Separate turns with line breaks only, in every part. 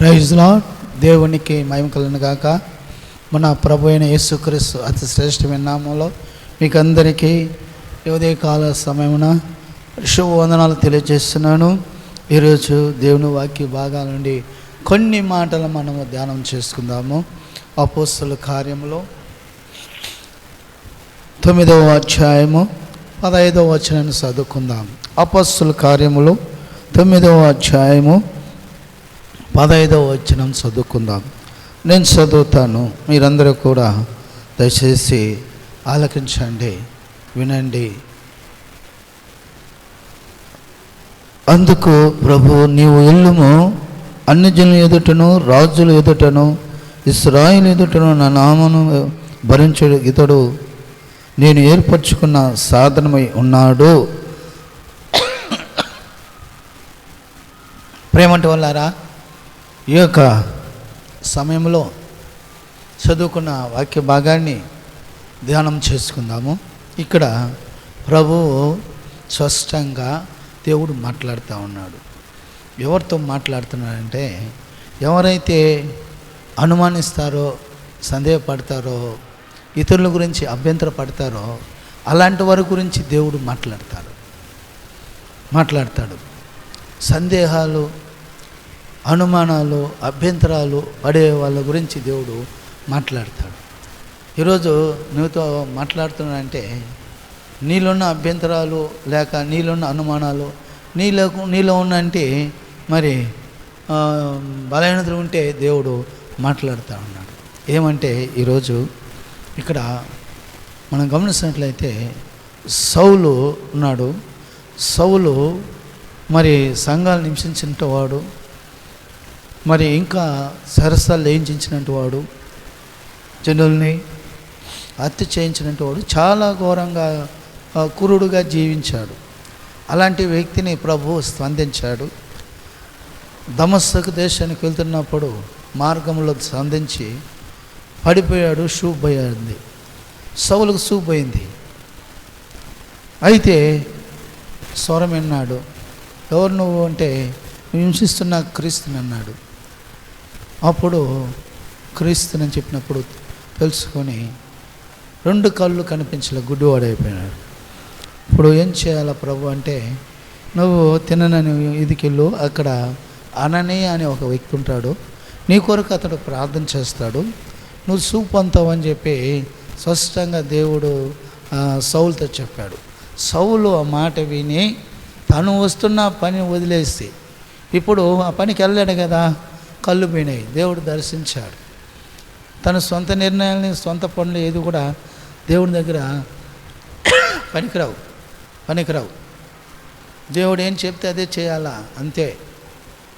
Praise దేవునికి మహిమ కలను గాక. మన ప్రభు అయిన యేసుక్రీస్తు అతి శ్రేష్టమైన నామంలో మీకు అందరికీ ఉదయ కాల సమయమున శుభవందనాలు తెలియజేస్తున్నాను. ఈరోజు దేవుని వాక్య భాగాల నుండి కొన్ని మాటలు మనము ధ్యానం చేసుకుందాము. అపోస్తుల కార్యములో తొమ్మిదవ అధ్యాయము పదహైదవ వచనాన్ని చదువుకుందాం. అపస్సుల కార్యములు తొమ్మిదవ అధ్యాయము పదహైదవ వచనం చదువుకుందాం. నేను చదువుతాను. మీరందరూ కూడా దయచేసి ఆలకించండి వినండి. అందుకు ప్రభు నీవు ఇల్లుము అన్ని జనుల ఎదుటను రాజుల ఎదుటను ఇస్రాయిల్ ఎదుటను నా నామను భరించడు ఇతడు. నేను ఏర్పరచుకున్న సాధనమై ఉన్నాడు. ప్రేమంటి వాళ్ళారా ఈ యొక్క సమయంలో చదువుకున్న వాక్య భాగాన్ని ధ్యానం చేసుకుందాము. ఇక్కడ ప్రభువు స్పష్టంగా దేవుడు మాట్లాడుతూ ఉన్నాడు. ఎవరితో మాట్లాడుతున్నాడంటే ఎవరైతే అనుమానిస్తారో సందేహపడతారో ఇతరుల గురించి అభ్యంతరపడతారో అలాంటి వారి గురించి దేవుడు మాట్లాడతాడు. మాట్లాడతాడు. సందేహాలు అనుమానాలు అభ్యంతరాలు పడే వాళ్ళ గురించి దేవుడు మాట్లాడతాడు. ఈరోజు నువ్వుతో మాట్లాడుతున్నానంటే నీలోన్న అభ్యంతరాలు లేక నీలోన్న అనుమానాలు నీలో నీలో ఉన్న అంటే మరి ఆ, బలహీనతలు ఉంటే దేవుడు మాట్లాడుతూ ఉన్నాడు. ఏమంటే ఈరోజు ఇక్కడ మనం గమనించినట్లయితే సౌలు ఉన్నాడు. సౌలు మరి సంఘాలు నివసించిన వాడు మరి ఇంకా సరసాలు లేయించినటువంటి వాడు జనుల్ని హత్య చేయించినట్టు వాడు చాలా ఘోరంగా కురుడుగా జీవించాడు. అలాంటి వ్యక్తిని ప్రభు స్పందించాడు. దమస్సకు దేశానికి వెళ్తున్నప్పుడు మార్గంలో స్పందించి పడిపోయాడు షూ పోయింది సౌలుకు షూ పోయింది అయితే స్వరం విన్నాడు. ఎవరు నువ్వు అంటే హింసిస్తున్న క్రీస్తుని అన్నాడు. అప్పుడు క్రీస్తుని చెప్పినప్పుడు తెలుసుకొని రెండు కళ్ళు కనిపించలే గుడ్డివాడైపోయినాడు ఇప్పుడు ఏం చేయాలా ప్రభు అంటే నువ్వు తిననని ఇదికెళ్ళు అక్కడ అనని అని ఒక వ్యక్తి ఉంటాడు. నీ కొరకు అతడు ప్రార్థన చేస్తాడు. నువ్వు సూప్ అంతావు అని చెప్పి స్పష్టంగా దేవుడు ఆ, సౌలుతో చెప్పాడు. సౌలు ఆ మాట విని తను వస్తున్న పని వదిలేసి ఇప్పుడు ఆ పనికి వెళ్ళాడు కదా కళ్ళు పోయినాయి. దేవుడు దర్శించాడు. తన సొంత నిర్ణయాలని సొంత పనులు ఏది కూడా దేవుడి దగ్గర పనికిరావు. పనికిరావు. దేవుడు ఏం చెప్తే అదే చేయాలా? అంతే.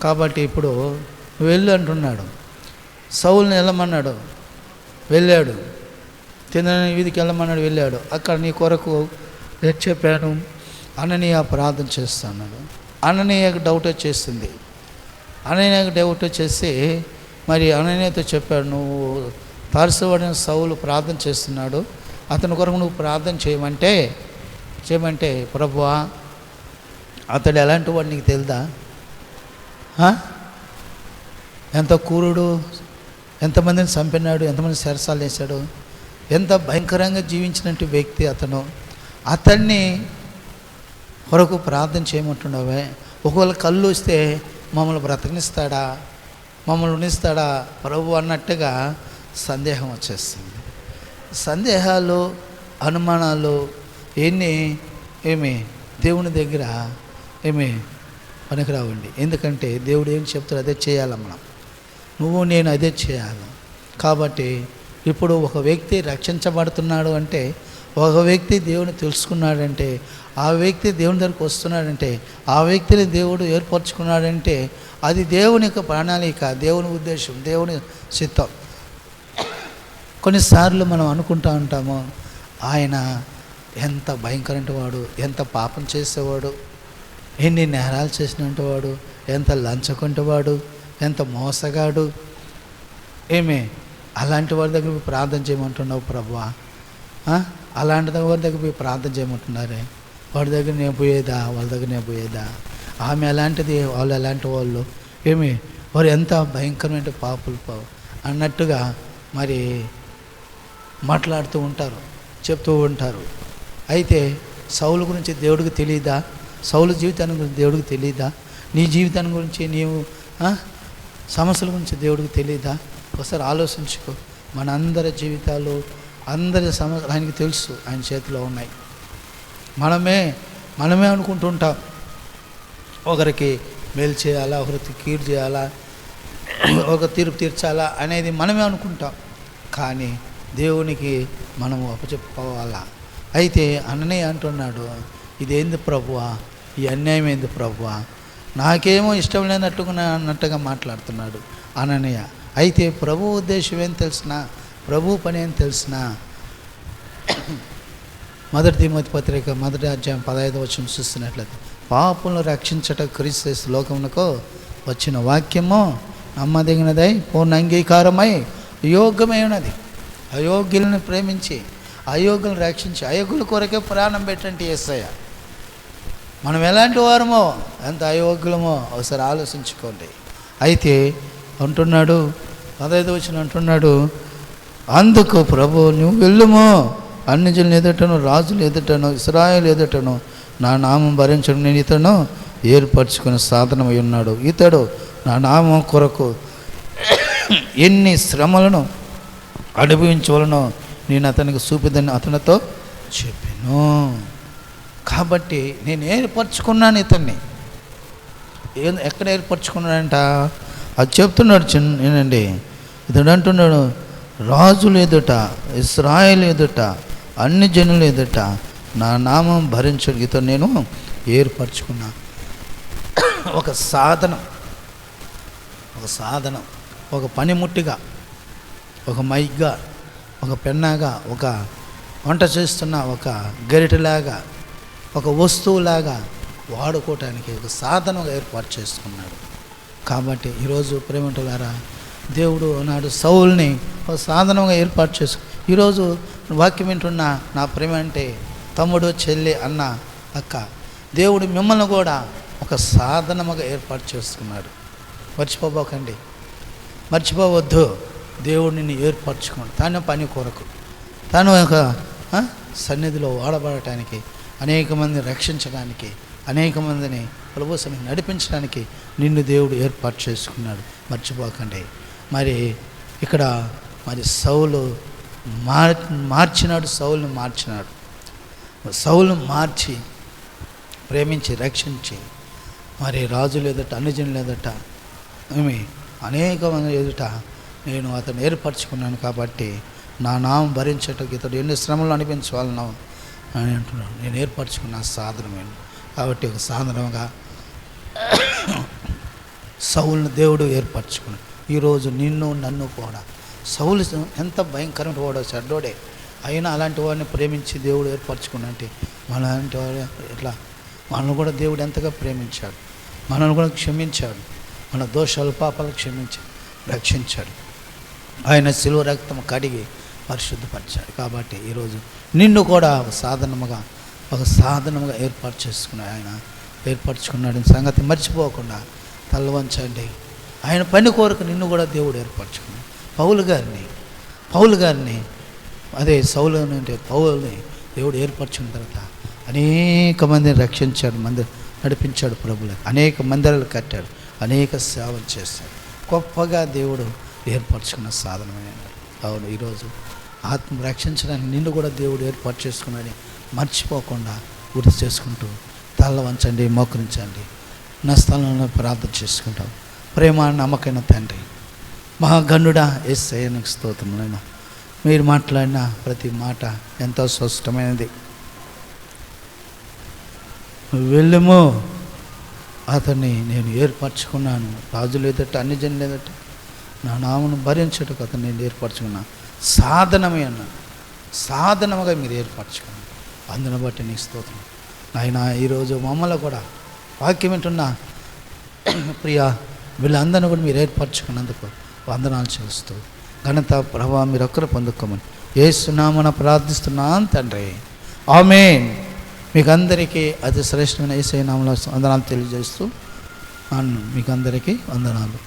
కాబట్టి ఇప్పుడు నువ్వు వెళ్ళు అంటున్నాడు. సౌల్ని వెళ్ళమన్నాడు. వెళ్ళాడు. తినని వీధికి వెళ్ళమన్నాడు వెళ్ళాడు. అక్కడ నీ కొరకు చెప్పాను. అననీయ ప్రార్థన చేస్తున్నాడు అననీయకు డౌట్ వచ్చేసింది. అననీయకు డౌట్ వచ్చేసి మరి అననీయతో చెప్పాడు నువ్వు తారసవాడిన సౌలు ప్రార్థన చేస్తున్నాడు అతని కొరకు నువ్వు ప్రార్థన చేయమంటే చేయమంటే ప్రభువా అతడు ఎలాంటి వాడు నీకు తెలుదా? ఎంత కూరుడు ఎంతమందిని చంపినాడు ఎంతమంది శరసాలు వేశాడు ఎంత భయంకరంగా జీవించినట్టు వ్యక్తి అతను. అతన్ని కొరకు ప్రార్థన చేయమంటున్నావే. ఒకవేళ కళ్ళు వస్తే మమ్మల్ని బ్రతకనిస్తాడా? మమ్మల్ని ఉనిస్తాడా ప్రభు అన్నట్టుగా సందేహం వచ్చేస్తుంది. సందేహాలు అనుమానాలు ఎన్ని? ఏమి? దేవుని దగ్గర ఏమి? పనికిరావండి. ఎందుకంటే దేవుడు ఏం చెప్తాడు అదే చేయాలి మనం. నువ్వు నేను అదే చేయాలి. కాబట్టి ఇప్పుడు ఒక వ్యక్తి రక్షించబడుతున్నాడు అంటే ఒక వ్యక్తి దేవుని తెలుసుకున్నాడంటే ఆ వ్యక్తి దేవుని దగ్గరికి వస్తున్నాడంటే ఆ వ్యక్తిని దేవుడు ఏర్పరచుకున్నాడంటే అది దేవుని యొక్క ప్రణాళిక దేవుని ఉద్దేశం దేవుని చిత్తం కొన్నిసార్లు మనం అనుకుంటా ఉంటాము ఆయన ఎంత భయంకరంటి వాడు ఎంత పాపం చేసేవాడు ఎన్ని నేరాలు చేసినట్టు వాడు ఎంత లంచకుంటవాడు ఎంత మోసగాడు. ఏమే? అలాంటి వాడి దగ్గర ప్రార్థన చేయమంటున్నావు ప్రభువా అలాంటి ఎవరి దగ్గర పోయి ప్రార్థన చేయమంటున్నారే? వాడి దగ్గర నేను పోయేదా? వాళ్ళ దగ్గర నేను పోయేదా? ఆమె ఎలాంటిది వాళ్ళు ఎలాంటి వాళ్ళు. ఏమి? వారు ఎంత భయంకరమైన పాపులు పా- అన్నట్టుగా మరి మాట్లాడుతూ ఉంటారు చెప్తూ ఉంటారు. అయితే సౌలు గురించి దేవుడికి తెలియదా సౌలు జీవితాన్ని గురించి దేవుడికి తెలియదా నీ జీవితాన్ని గురించి నీవు సమస్యల గురించి దేవుడికి తెలియదా ఒకసారి ఆలోచించుకో. మన అందరి జీవితాలు అందరి సమ ఆయనకి తెలుసు ఆయన చేతిలో ఉన్నాయి. మనమే మనమే అనుకుంటుంటాం. ఒకరికి మేలు చేయాలా ఒకరికి కీడు చేయాలా ఒక తీర్పు తీర్చాలా అనేది మనమే అనుకుంటాం. కానీ దేవునికి మనము అప్పచెప్పుకోవాలా. అయితే అన్నయ్య అంటున్నాడు ఇదేంది ప్రభువా? ఈ అన్యాయం ఏంది ప్రభువా? నాకేమో ఇష్టం లేనట్టుగా అన్నట్టుగా మాట్లాడుతున్నాడు అననయ్య. అయితే ప్రభు ఉద్దేశం ఏం తెలిసినా ప్రభు పని ఏం తెలిసినా? మొదటి తిమోతి పత్రిక మొదటి అధ్యాయం పదహైదు వచ్చిన చూస్తున్నట్లయితే పాపలను రక్షించట క్రీస్తు లోకమునకు వచ్చిన వాక్యము నమ్మదగినదై పూర్ణ అంగీకారమై యోగ్యమై ఉన్నది. అయోగ్యులను ప్రేమించి అయోగ్యులను రక్షించి అయోగ్యుల కొరకే ప్రాణం పెట్టండి ఎస్ఐ మనం ఎలాంటి వారమో ఎంత అయోగ్యులమో ఒకసారి ఆలోచించుకోండి. అయితే అంటున్నాడు పదహైదు వచ్చిన అంటున్నాడు అందుకు ప్రభు నువ్వు వెళ్ళుము. అన్నిజులు ఎదుటను రాజులు ఎదుటను ఇస్రాయేల్ ఎదుటను నా నామం భరించడం నేను ఇతను. ఏర్పరచుకుని సాధనమై ఉన్నాడు ఇతడు. నా నామం కొరకు ఎన్ని శ్రమలను అనుభవించవలనో నేను అతనికి చూపిదని అతనితో చెప్పాను. కాబట్టి నేను ఏర్పరచుకున్నాను ఇతన్ని. ఏ ఎక్కడ ఏర్పరచుకున్నాడంట? అది చెప్తున్నాడు చిన్న నేనండి. ఇతడు అంటున్నాడు రాజులు ఎదుట ఇస్రాయేల్ ఎదుట అన్ని జనులు ఎదుట నా నామం భరించడు నేను ఏర్పరచుకున్నా. ఒక సాధనం. ఒక సాధనం. ఒక పనిముట్టిగా. ఒక మైక్గా ఒక పెన్నాగా. ఒక వంట చేస్తున్న ఒక గరిటెలాగా. ఒక వస్తువులాగా వాడుకోవటానికి ఒక సాధనంగా ఏర్పాటు చేసుకున్నాడు. కాబట్టి ఈరోజు ప్రేమంటులారా దేవుడు నాడు సౌల్ని ఒక సాధనంగా ఏర్పాటు చేసు ఈరోజు వాక్యం వింటున్న నా ప్రేమ అంటే తమ్ముడు చెల్లి అన్న అక్క దేవుడు మిమ్మల్ని కూడా ఒక సాధనముగా ఏర్పాటు చేసుకున్నాడు. మర్చిపోబోకండి. మర్చిపోవద్దు. దేవుడు నిన్ను ఏర్పరచుకోండి తన పని కొరకు. తను ఒక సన్నిధిలో వాడబడటానికి అనేక మందిని రక్షించడానికి అనేక మందిని ప్రభుత్వం నడిపించడానికి నిన్ను దేవుడు ఏర్పాటు చేసుకున్నాడు. మర్చిపోకండి. మరి ఇక్కడ మరి సౌలు మార్ మార్చినాడు సౌలుని మార్చినాడు. సౌలు మార్చి ప్రేమించి రక్షించి మరి రాజులు ఎదుట అనుజనులు ఎదుట ఏమి అనేక మంది ఎదుట నేను అతను ఏర్పరచుకున్నాను కాబట్టి నా నామం భరించటకు ఇతడు ఎన్ని శ్రమలు అనిపించవాలను అని అంటున్నాను నేను ఏర్పరచుకున్న సాధనమే కాబట్టి ఒక సాధనంగా సౌల్ని దేవుడు ఏర్పరచుకున్నాడు. ఈరోజు నిన్ను నన్ను కూడా. సౌలు ఎంత భయంకరమైన వాడో చెడ్డోడే అయినా అలాంటి వాడిని ప్రేమించి దేవుడు ఏర్పరచుకున్నంటే మన అలాంటి వాడు ఎట్లా? మనల్ని కూడా దేవుడు ఎంతగా ప్రేమించాడు. మనల్ని కూడా క్షమించాడు. మన దోషాలు పాపాలు క్షమించి రక్షించాడు. ఆయన శిలువ రక్తం కడిగి పరిశుద్ధపరిచాడు. కాబట్టి ఈరోజు నిన్ను కూడా ఒక సాధనముగా ఒక సాధనముగా ఏర్పాటు చేసుకున్నాడు ఆయన. ఏర్పరచుకున్నాడు. సంగతి మర్చిపోకుండా తల్లవంచండి ఆయన పని కోరకు నిన్ను కూడా దేవుడు ఏర్పరచుకున్నాడు. పౌలు గారిని పౌలు గారిని అదే సౌలు అంటే పౌల్ని దేవుడు ఏర్పరచుకున్న తర్వాత అనేక మందిని రక్షించాడు మంది నడిపించాడు ప్రభులు అనేక మందిరాలు కట్టాడు అనేక సేవలు చేశాడు. గొప్పగా దేవుడు ఏర్పరచుకున్న సాధనమైన అవును ఈరోజు ఆత్మ రక్షించడానికి నిన్ను కూడా దేవుడు ఏర్పాటు చేసుకున్నాడని మర్చిపోకుండా గుర్తు చేసుకుంటూ తల్ల వంచండి మోకరించండి. నా స్థలంలో ప్రార్థన చేసుకుంటాం. ప్రేమ నమ్మకైన తండ్రి. మహాగణుడా ఎస్ అయ్యనికి స్తోత్రములైన మీరు మాట్లాడిన ప్రతి మాట ఎంతో స్పష్టమైనది. వెళ్ళము. అతన్ని నేను ఏర్పరచుకున్నాను. రాజులు ఎదుట అన్ని జనులు ఎదుట నా నామను భరించటకు అతను నేను ఏర్పరచుకున్నాను సాధనమే అన్నాను సాధనముగా మీరు ఏర్పరచుకున్నాను అందును బట్టి నీకు స్తోత్రం. నాయన ఈరోజు మమ్మల్ని కూడా వాక్యం వింటున్న ప్రియా వీళ్ళందరినీ కూడా మీరు ఏర్పరచుకున్నందుకు వందనాలు చేస్తూ ఘనత ప్రభావం మీరు ఒక్కరు పొందుకోమని. ఏసునామన ప్రార్థిస్తున్నాను తండ్రి. ఆమె మీకు అందరికీ అతి శ్రేష్టమైన ఏసై నామలో వందనాలు తెలియజేస్తూ మీకు అందరికీ వందనాలు.